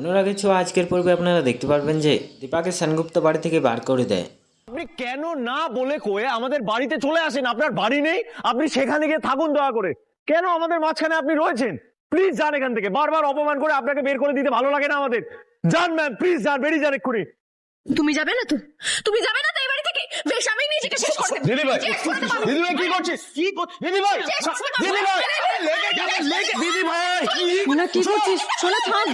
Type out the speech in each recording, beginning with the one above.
অনুরাগের ছোঁয়া আজকের পর্বে আপনারা দেখতে পারবেন যে দীপাকে সেনগুপ্ত বাড়ি থেকে বার করে দেয়। আপনি কেন না বলে কয়ে আমাদের বাড়িতে চলে আসেন? আপনার বাড়ি নেই আপনি সেখানে গিয়ে থাকুন দয়া করে। কেন আমাদের মাঝখানে আপনি রয়েছেন? প্লিজ যান এখান থেকে। বারবার অপমান করে আপনাকে বের করে দিতে ভালো লাগে না আমাদের। যান ম্যাম প্লিজ যান বেরিয়ে যান এক্ষুনি। তুমি যাবে না তো? তুমি যাবে না তো এই বাড়ি থেকে? বেশ আমি নিজেকে শেষ করে দেব দিদি ভাই। দিদি ভাই কি করছিস? কি দিদি ভাই। দিদি ভাই লেগে লেগে দিদি ভাই কি করছিস? সোনা, থাম।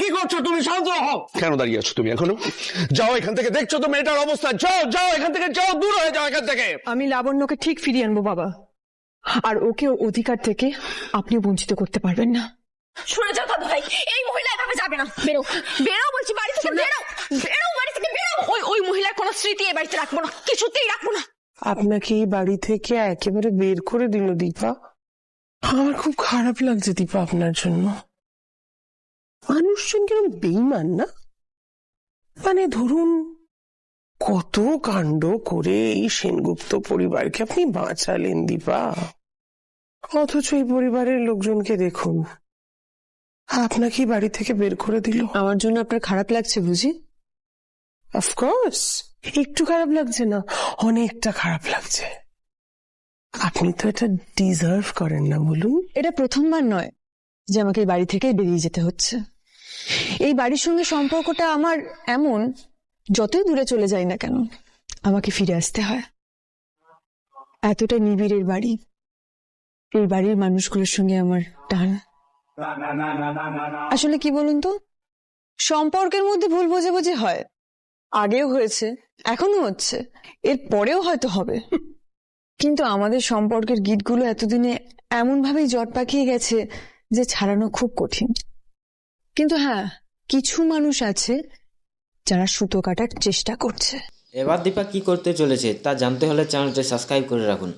কি করছ? তুমি শান্ত হও। কেন দাঁড়িয়ে আছো তুমি এখনও? যাও এখান থেকে দেখছ তো মেয়েটার অবস্থা? যাও যাও এখান থেকে যাও দূর হয়ে যাও এখান থেকে। আমি লাবণ্যকে ঠিক ফিরিয়ে আনব বাবা। আর ওকে অধিকার থেকে আপনি বঞ্চিত করতে পারবেন না। শুনে যাও দাদু ভাই এই মহিলা এভাবে যাবে না। বেরো বেরো বলছি বাড়ি থেকে বেরো বেরো বাড়ি থেকে বেরো। ওই ওই মহিলার কোনো স্মৃতি এই বাড়িতে রাখব না কিছুতেই রাখব না। আপনাকে এই বাড়ি থেকে একেবারে বের করে দিল দীপা। আমার খুব খারাপ লাগছে দীপা আপনার জন্য। মানুষজন কিরম বেইমান না? মানে ধরুন কত কাণ্ড করে এই সেনগুপ্ত পরিবারকে আপনি বাঁচালেন দীপা। অথচ এই পরিবারের লোকজনকে দেখুন। আপনাকে বাড়ি থেকে বের করে দিল। আমার জন্য আপনার খারাপ লাগছে বুঝি? অফকোর্স একটু খারাপ লাগছে না অনেকটা খারাপ লাগছে। আপনি তো এটা ডিজার্ভ করেন না বলুন। এটা প্রথমবার নয়। যে আমাকে এই বাড়ি থেকে বেরিয়ে যেতে হচ্ছে। এই বাড়ির সঙ্গে সম্পর্কটা আমার এমন, যতই দূরে চলে যাই না কেন, আমাকে ফিরে আসতে হয়। এতটা নিবিড়ের বাড়ি, এই বাড়ির মানুষগুলোর সঙ্গে আমার টান। আসলে কি বলুন তো? সম্পর্কের মধ্যে ভুল বোঝাবুঝি হয়। আগেও হয়েছে এখনও হচ্ছে। এর পরেও হয়তো হবে। কিন্তু আমাদের সম্পর্কের গীতগুলো এতদিনে এমন ভাবেই জট পাকিয়ে গেছে যে ছাড়ানো খুব কঠিন। কিন্তু হ্যাঁ কিছু মানুষ আছে যারা সুতো কাটার চেষ্টা করছে। এবার দীপা কি করতে চলেছে তা জানতে হলে চ্যানেলটি সাবস্ক্রাইব করে রাখুন।